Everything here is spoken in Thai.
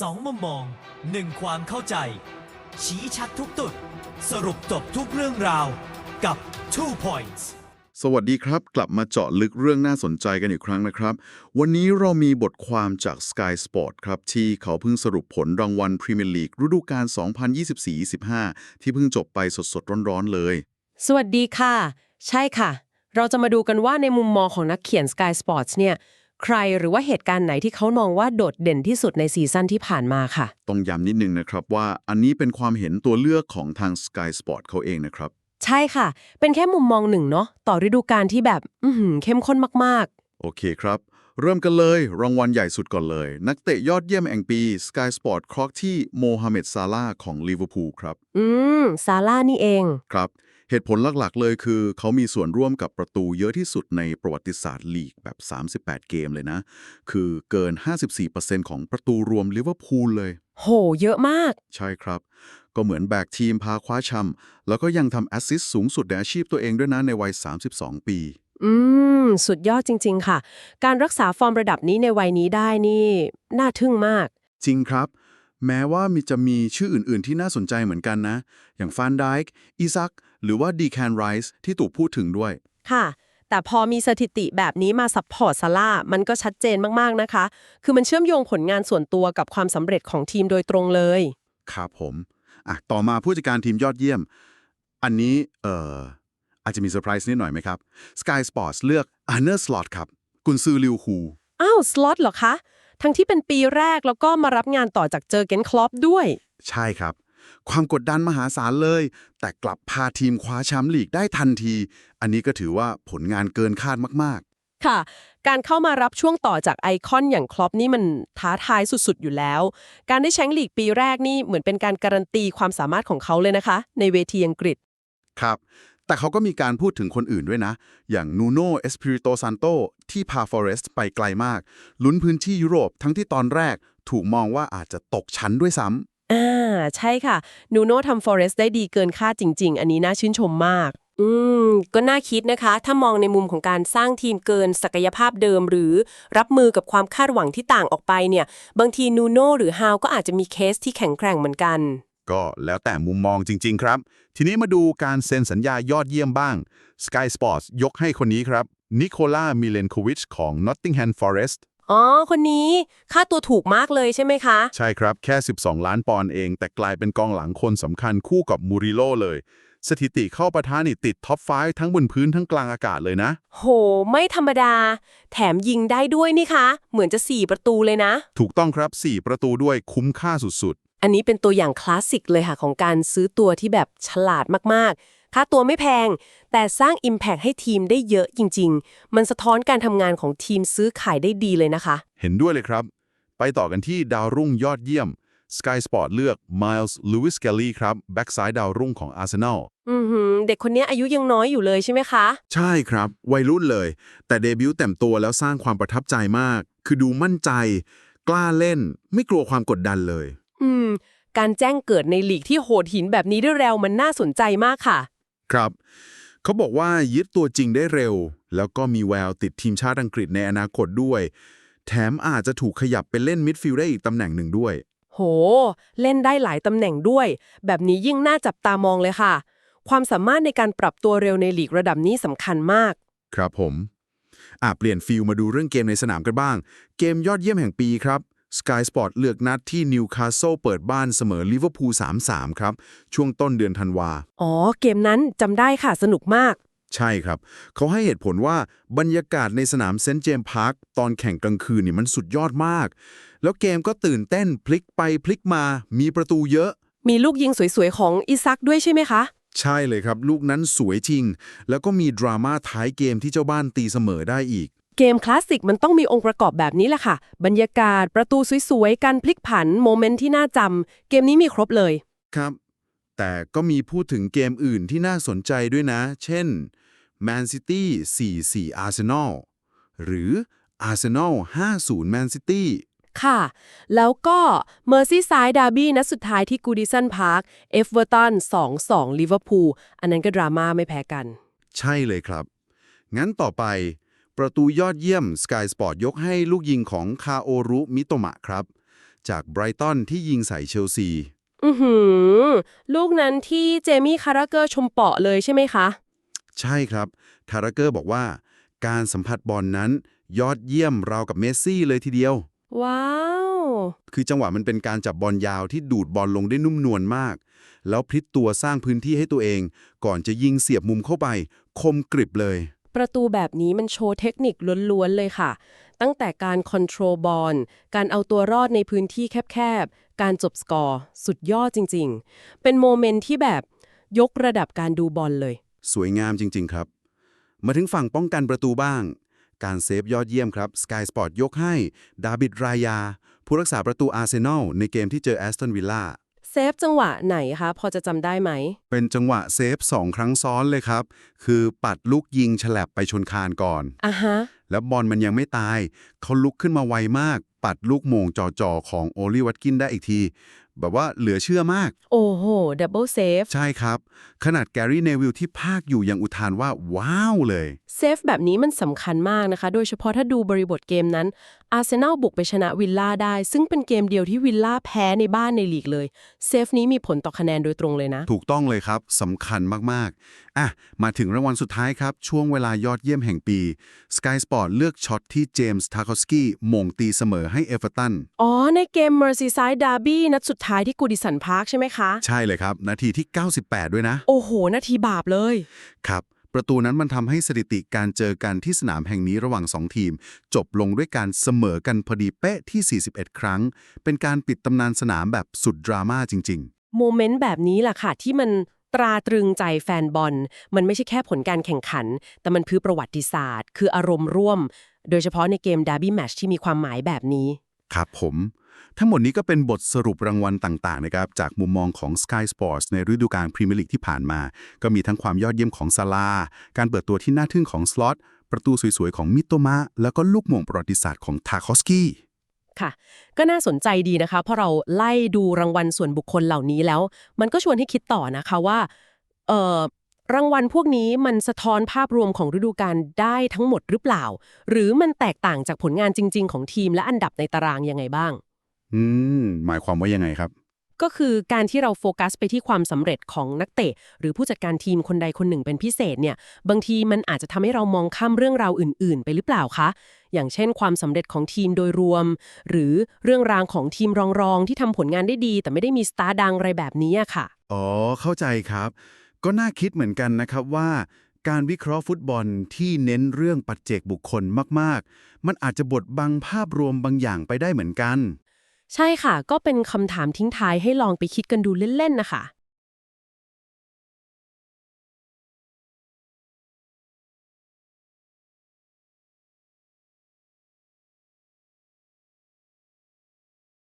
สองมุมมองหนึ่งความเข้าใจ ชี้ชัดทุกตุด สรุปจบทุกเรื่องราวกับ Two Points สวัสดีครับ กลับมาเจาะลึกเรื่องน่าสนใจกันอีกครั้งนะครับ วันนี้เรามีบทความจาก Sky Sport ครับ ที่เขาเพิ่งสรุปผลรางวัลพรีเมียร์ลีกฤดูกาล 2024-25 ที่เพิ่งจบไปสดๆ ร้อนๆเลย สวัสดีค่ะ ใช่ค่ะ เราจะมาดูกันว่าในมุมมองของนักเขียน Sky Sports เนี่ย ใครหรือว่าเหตุการณ์ไหนที่เขามองว่าโดดเด่นที่สุดในซีซั่นที่ผ่านมาค่ะ ต้องย้ำนิดนึงนะครับว่าอันนี้เป็นความเห็นตัวเลือกของทาง Sky Sport เขาเองนะครับ ใช่ค่ะ เป็นแค่มุมมองหนึ่งเนาะต่อฤดูกาลที่แบบ อื้อหือเข้มข้นมากโอเคครับ เริ่มกันเลย รางวัลใหญ่สุดก่อนเลย นักเตะยอดเยี่ยมแห่งปี Sky Sport ครอกที่โมฮัมเหม็ดซาลาห์ของลิเวอร์พูลครับ ๆ อืม ซาร่านี่เอง ครับ เหตุผลหลักๆ เลยคือ เขามีส่วนร่วมกับประตูเยอะที่สุดในประวัติศาสตร์ลีกแบบ 38 เกมเลยนะ คือเกิน 54%ของประตูรวมลิเวอร์พูลเลย โห เยอะมาก ใช่ครับ ก็เหมือนแบกทีมพาคว้าแชมป์แล้วก็ยังทำแอสซิสต์สูงสุดในอาชีพตัวเองด้วยนะในวัย 32 ปี อืม สุดยอดจริง ๆ ค่ะ การรักษาฟอร์มระดับนี้ในวัยนี้ได้นี่ น่าทึ่งมาก จริงครับ แม้ว่ามีจะมีชื่ออื่น ๆ ที่น่าสนใจเหมือนกันนะ อย่างฟานไดค์อีซัก หรือว่าดีแคนไรส์ที่ถูกพูดถึงด้วย ค่ะ แต่พอมีสถิติแบบนี้มาซัพพอร์ตซาร่ามันก็ชัดเจนมาก ๆ นะคะ คือมันเชื่อมโยงผลงานส่วนตัวกับความสำเร็จของทีมโดยตรงเลย ครับผมอะต่อมาผู้จัดการทีมยอดเยี่ยม อันนี้เอ่ออาจจะมีเซอร์ไพรส์นิดหน่อยไหมครับ Sky Sports เลือก a n n e r Slot ครับ กุนซือลิวฮูอ้าวสล็อตเหรอคะ ทั้งที่เป็นปีแรกแล้วก็มารับงานต่อจากเจอเกนคลอปด้วย ใช่ครับ ความกดดันมหาศาลเลย แต่กลับพาทีมคว้าแชมป์ลีกได้ทันที อันนี้ก็ถือว่าผลงานเกินคาดมากค่ะ การเข้ามารับช่วงต่อจากไอคอนอย่างคลอปนี่มันท้าทายสุดๆ อยู่แล้ว การได้แชมป์ลีกปีแรกนี่เหมือนเป็นการการันตีความสามารถของเขาเลยนะคะ ในเวทีอังกฤษๆครับ แต่เขาก็มีการพูดถึงคนอื่นด้วยนะ อย่างนูโนเอสปิริโตซันโตที่พาฟอเรสต์ไปไกลมาก ลุ้นพื้นที่ยุโรปทั้งที่ตอนแรกถูกมองว่าอาจจะตกชั้นด้วยซ้ำอ่าใช่ค่ะ นูโน่ทำฟอเรสต์ได้ดีเกินคาดจริง ๆ อันนี้น่าชื่นชมมาก อืม ก็น่าคิดนะคะ ถ้ามองในมุมของการสร้างทีมเกินศักยภาพเดิม หรือรับมือกับความคาดหวังที่ต่างออกไปเนี่ย บางทีนูโน่หรือฮาวก็อาจจะมีเคสที่แข็งแกร่งเหมือนกัน ก็แล้วแต่มุมมองจริง ๆ ครับ ทีนี้มาดูการเซ็นสัญญายอดเยี่ยมบ้าง Sky Sports ยกให้คนนี้ครับนิโคล่ามิเลนโควิชของ Nottingham Forest อ๋อ คนนี้ค่าตัวถูกมากเลยใช่ไหมคะ ใช่ครับแค่ 12 ล้านปอนด์เอง แต่กลายเป็นกองหลังคนสำคัญคู่กับมูริโลเลย สถิติเข้าประทานี่ติดท็อป5ทั้งบนพื้นทั้งกลางอากาศเลยนะ โห ไม่ธรรมดา แถมยิงได้ด้วยนี่คะ เหมือนจะ 4 ประตูเลยนะ ถูกต้องครับ 4 ประตูด้วยคุ้มค่าสุด อันนี้เป็นตัวอย่างคลาสสิกเลยค่ะของการซื้อตัวที่แบบฉลาดมากๆ ค่าตัวไม่แพง แต่สร้าง Impact ให้ทีมได้เยอะจริง ๆ มันสะท้อนการทำงานของทีมซื้อขายได้ดีเลยนะคะๆเห็นด้วยเลยครับ ไปต่อกันที่ดาวรุ่งยอดเยี่ยม Sky Sport เลือก Miles Lewis Kelly ครับ แบ็กซ้ายดาวรุ่งของ Arsenal อือหือเด็กคนนี้อายุยังน้อยอยู่เลยใช่ไหมคะ ใช่ครับ วัยรุ่นเลย แต่เดบิวต์เต็มตัวแล้วสร้างความประทับใจมาก คือดูมั่นใจ กล้าเล่น ไม่กลัวความกดดันเลย อืม การแจ้งเกิดในลีกที่โหดหินแบบนี้ได้เร็วมันน่าสนใจมากค่ะ ครับ เขาบอกว่ายึดตัวจริงได้เร็ว แล้วก็มีแววติดทีมชาติอังกฤษในอนาคตด้วย แถมอาจจะถูกขยับไปเล่นมิดฟิลด์ได้อีกตำแหน่งหนึ่งด้วย โห เล่นได้หลายตำแหน่งด้วย แบบนี้ยิ่งน่าจับตามองเลยค่ะ ความสามารถในการปรับตัวเร็วในลีกระดับนี้สำคัญมาก ครับผมอะเปลี่ยนฟิลมาดูเรื่องเกมในสนามกันบ้าง เกมยอดเยี่ยมแห่งปีครับ Sky Sport เลือกนัดที่นิวคาสเซิลเปิดบ้านเสมอลิเวอร์พูล3-3 ครับ ช่วงต้นเดือนธันวา อ๋อ เกมนั้นจำได้ค่ะ สนุกมาก ใช่ครับ เขาให้เหตุผลว่าบรรยากาศในสนามเซนต์เจมส์พาร์คตอนแข่งกลางคืนนี่มันสุดยอดมาก แล้วเกมก็ตื่นเต้นพลิกไปพลิกมา มีประตูเยอะ มีลูกยิงสวยๆ ของอิซักด้วยใช่ไหมคะ ใช่เลยครับ ลูกนั้นสวยจริง แล้วก็มีดราม่าท้ายเกมที่เจ้าบ้านตีเสมอได้อีก เกมคลาสสิกมันต้องมีองค์ประกอบแบบนี้แหละค่ะ บรรยากาศประตูสวยๆ การพลิกผัน โมเมนต์ที่น่าจำ เกมนี้มีครบเลย ครับ แต่ก็มีพูดถึงเกมอื่นที่น่าสนใจด้วยนะ เช่น Man City 4-4 Arsenal หรือ Arsenal 5-0 Man City ค่ะ แล้วก็เมอร์ซี่ไซด์ดาร์บี้นัดสุดท้ายที่กูดิสันพาร์คเอฟเวอร์ตัน2-2ลิเวอร์พูลอันนั้นก็ดราม่าไม่แพ้กัน ใช่เลยครับ งั้นต่อไป ประตูยอดเยี่ยม Sky Sport ยกให้ลูกยิงของคาโอรุมิโตมะครับ จากไบรตันที่ยิงใส่เชลซี อือหือ ลูกนั้นที่เจมี่คาราเกอร์ชมเปาะเลยใช่ไหมคะ ใช่ครับทารเกอร์บอกว่า การสัมผัสบอลนั้นยอดเยี่ยมราวกับเมสซี่เลยทีเดียว ว้าว คือจังหวะมันเป็นการจับบอลยาวที่ดูดบอลลงได้นุ่มนวลมาก แล้วพลิกตัวสร้างพื้นที่ให้ตัวเอง ก่อนจะยิงเสียบมุมเข้าไป คมกริบเลย ประตูแบบนี้มันโชว์เทคนิคล้วนๆเลยค่ะ ตั้งแต่การคอนโทรลบอลการเอาตัวรอดในพื้นที่แคบๆ การจบสกอร์ สุดยอดจริงๆ เป็นโมเมนต์ที่แบบยกระดับการดูบอลเลย สวยงามจริง ๆ ครับ มาถึงฝั่งป้องกันประตูบ้าง การเซฟยอดเยี่ยมครับ Sky Sport ยกให้ ดาบิดรายา ผู้รักษาประตูอาร์เซนอลในเกมที่เจอแอสตันวิลล่า ฟจังหวะไหนคะพอจะจำได้ไหม เป็นจังหวะเซฟสองครั้งซ้อนเลยครับ คือปัดลูกยิงฉลับไปชนคานก่อนอะฮะ แล้วบอลมันยังไม่ตาย เขาลุกขึ้นมาไวมาก ปัดลูกโมงจ่อๆของโอลิวัตกินได้อีกที แบบว่าเหลือเชื่อมาก โอ้โหดับเบิลเซฟใช่ครับ ขนาดแกรี่เนวิลที่พากอยู่ยังอุทานว่า ว้าวเลย เซฟแบบนี้มันสำคัญมากนะคะ โดยเฉพาะถ้าดูบริบทเกมนั้นอาร์เซนอลบุกไปชนะวิลล่าได้ ซึ่งเป็นเกมเดียวที่วิลล่าแพ้ในบ้านในลีกเลย เซฟนี้มีผลต่อคะแนนโดยตรงเลยนะ ถูกต้องเลยครับสำคัญมากๆอะมาถึงรางวัลสุดท้ายครับ ช่วงเวลายอดเยี่ยมแห่งปี Sky Sport เลือกช็อตที่เจมส์ทาคอสกี้มงตีเสมอให้เอเวอร์ตันอ๋อในเกม Merseyside Derby นัดสุดท้ายที่กูดิสันพาร์คใช่ไหมคะ ใช่เลยครับ นาทีที่ 98 ด้วยนะ โอ้โห นาทีบาปเลย ครับ ประตูนั้นมันทำให้สถิติการเจอกันที่สนามแห่งนี้ระหว่าง 2 ทีม จบลงด้วยการเสมอกันพอดีเป๊ะที่ 41 ครั้ง เป็นการปิดตำนานสนามแบบสุดดราม่าจริงโมเมนต์แบบนี้แหละค่ะที่มันตราตรึงใจแฟนบอล มันไม่ใช่แค่ผลการแข่งขัน แต่มันคือประวัติศาสตร์ คืออารมณ์ร่วม โดยเฉพาะในเกม Derby Match ที่มีความหมายแบบนี้ๆครับผม ทั้งหมดนี้ก็เป็นบทสรุปรางวัลต่างๆนะครับจากมุมมองของ Sky Sports ในฤดูกาลพรีเมียร์ลีกที่ผ่านมา ก็มีทั้งความยอดเยี่ยมของซาลา การเปิดตัวที่น่าทึ่งของสล็อต ประตูสวยๆ ของมิโตมะ แล้วก็ลูกโม่งประวัติศาสตร์ของทาคอสกี้ค่ะ ก็น่าสนใจดีนะคะ เพราะเราไล่ดูรางวัลส่วนบุคคลเหล่านี้แล้ว มันก็ชวนให้คิดต่อนะคะว่าเอ่อรางวัลพวกนี้มันสะท้อนภาพรวมของฤดูกาลได้ทั้งหมดหรือเปล่า หรือมันแตกต่างจากผลงานจริง ๆ ของทีมและอันดับในตารางยังไงบ้าง อืม หมายความว่ายังไงครับ ก็คือการที่เราโฟกัสไปที่ความสำเร็จของนักเตะ หรือผู้จัดการทีมคนใดคนหนึ่งเป็นพิเศษเนี่ย บางทีมันอาจจะทำให้เรามองข้ามเรื่องราวอื่น ๆ ไปหรือเปล่าคะ อย่างเช่น ความสำเร็จของทีมโดยรวม หรือเรื่องราวของทีมรองๆที่ทำผลงานได้ดี แต่ไม่ได้มีสตาร์ดังอะไรแบบนี้อะค่ะ อ๋อ เข้าใจครับ ก็น่าคิดเหมือนกันนะครับว่า การวิเคราะห์ฟุตบอลที่เน้นเรื่องปัจเจกบุคคลมาก ๆ มันอาจจะบดบังภาพรวมบางอย่างไปได้เหมือนกัน ใช่ค่ะ ก็เป็นคำถามทิ้งท้ายให้ลองไปคิดกันดูเล่นๆนะคะ